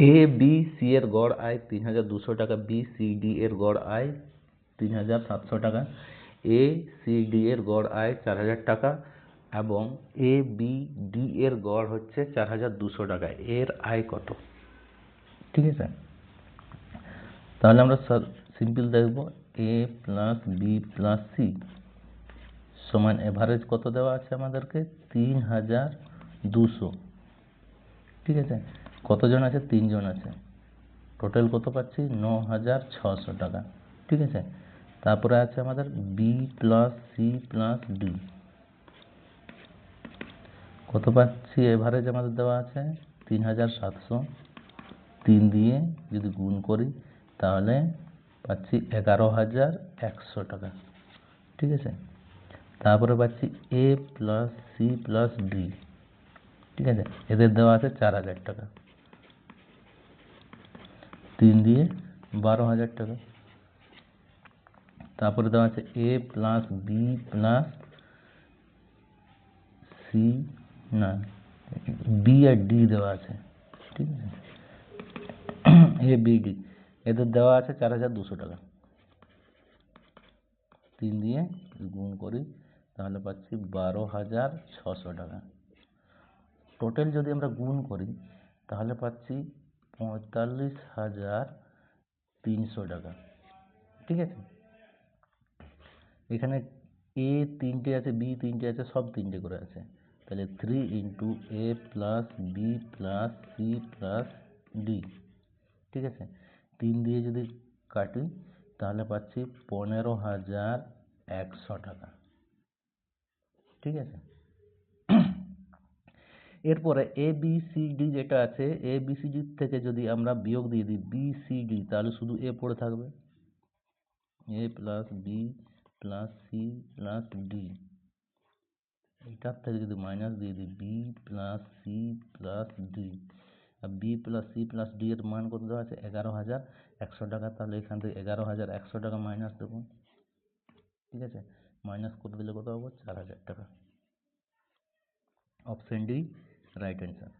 A B C এর গড় আয় তিন হাজার দুশো টাকা বি সি ডি এর গড় আয় তিন হাজার সাতশো টাকা এ সি ডি এর গড় আয় চার হাজার টাকা এবং এ বি ডি এর গড় হচ্ছে চার হাজার দুশো টাকা। এর আয় কত? ঠিক আছে? তাহলে আমরা সিম্পল দেখব A plus B plus C সমান এভারেজ কত দেওয়া আছে আমাদেরকে? তিন হাজার দুশো। ঠিক আছে? কতজন আছে? তিনজন আছে। টোটাল কত পাচ্ছি? ন হাজার ছশো টাকা। ঠিক আছে? তারপরে আছে আমাদের B plus C plus D কত পাচ্ছি? এভারেজ আমাদের দেওয়া আছে তিন হাজার সাতশো। তিন দিয়ে যদি গুণ করি, তাহলে পাচ্ছি এগারো হাজার একশো টাকা। ঠিক আছে? তারপরে পাচ্ছি A plus C plus D ঠিক আছে? এদের দেওয়া আছে চার হাজার টাকা। তিন দিয়ে বারো হাজার টাকা। তারপরে দেওয়া আছে A plus B plus C না বি আর ডি দেওয়া আছে, ঠিক আছে? এ বি ডি এদের দেওয়া আছে চার হাজার দুশো টাকা। তিন দিয়ে গুণ করি, তাহলে পাচ্ছি বারো হাজার ছশো টাকা। টোটাল যদি আমরা গুণ করি, তাহলে পাচ্ছি পঁয়তাল্লিশ হাজার তিনশো টাকা। ঠিক আছে? এখানে এ তিনটে আছে বি তিনটে আছে, সব তিনটে করে আছে। তাহলে three into A plus B plus C plus D ঠিক আছে? তিন দিয়ে যদি কাটি, তাহলে পাচ্ছি পনেরো হাজার একশো টাকা। ঠিক আছে? এরপরে এ বি সি ডি যেটা আছে এ বি সি ডি থেকে যদি আমরা বিয়োগ দিয়ে দিই বি সি ডি তাহলে শুধু এ পড়ে থাকবে। A plus B plus C plus D এটার থেকে যদি মাইনাস দিয়ে দিই B plus C plus D আর B plus C plus D এর মান কত দেওয়া আছে? এগারো হাজার একশো টাকা। তাহলে এখান থেকে এগারো হাজার একশো টাকা মাইনাস দেবো। ঠিক আছে? মাইনাস করে দিলে কত পাবো চার হাজার টাকা। Option D Right answer.